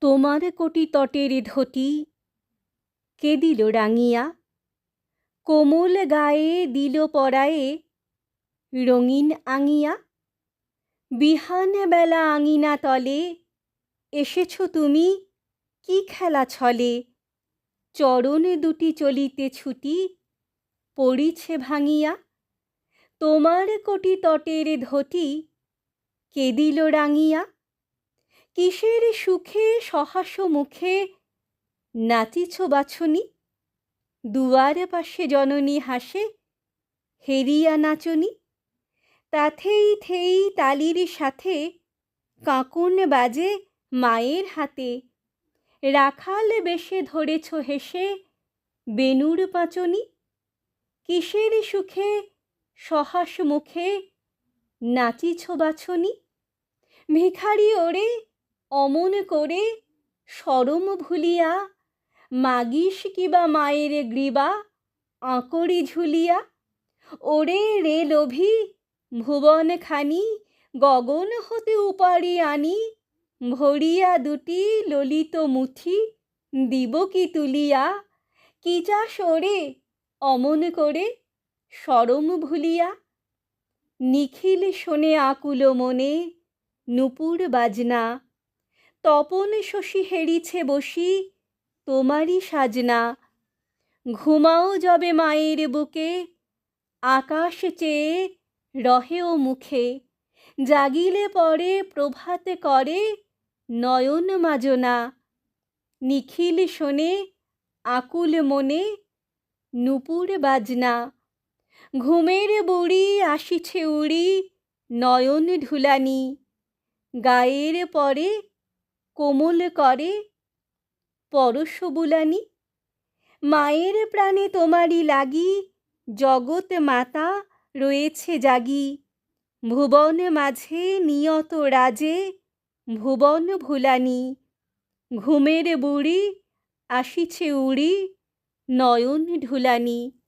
তোমার কোটি তটের ধতি কে দিল রাঙিয়া? কোমল গায়ে দিল পরায়ে, রঙিন আঙিয়া। বিহান বেলা আঙিনা তলে, এসেছ তুমি কি খেলা ছলে? চরণ দুটি চলিতে ছুটি, পড়িছে ভাঙিয়া। তোমার কোটি তটের ধতি কে দিল রাঙিয়া? কিসের সুখে সহাস্য মুখে নাচিছ বাছনি? দুয়ার পাশে জননী হাসে, হেরিয়া নাচনি। তাথেই থেই তালির সাথে কাঁকুন বাজে মায়ের হাতে। রাখাল বেশে ধরেছ হেসে, বেনুর পাঁচনি। কিসের সুখে সহাস মুখে নাচিছ বাছনি? ভিখারি ওরে অমন করে সরম ভুলিয়া, মাগিস কিবা মায়ের গ্রীবা আঁকড়ি ঝুলিয়া, ওরে রে লোভী ভুবন খানি গগন হতে উপারি আনি, ভরিয়া দুটি ললিত মুঠি দিব কি তুলিয়া, কি চাস ওরে অমন করে সরম ভুলিয়া, নিখিল শোনে আকুল মনে নুপুর বাজনা তপন শশী হেরিছে বসি, তোমারই সাজনা। ঘুমাও যবে মায়ের বুকে, আকাশ চেয়ে রহেও মুখে। জাগিলে পরে প্রভাতে করে নয়ন মাজনা। নিখিল শোনে, আকুল মনে নুপুর বাজনা। ঘুমের বুড়ি আসিছে উড়ি, নয়ন ঢুলানি। গায়ের পরে কোমল করে, পরশ বুলানি, মায়ের প্রাণে তোমারই লাগি, জগৎ মাতা রয়েছে জাগি। ভুবন মাঝে নিয়ত রাজে, ভুবন ভুলানি। ঘুমের বুড়ি আসিছে উড়ি, নয়ন ঢুলানি।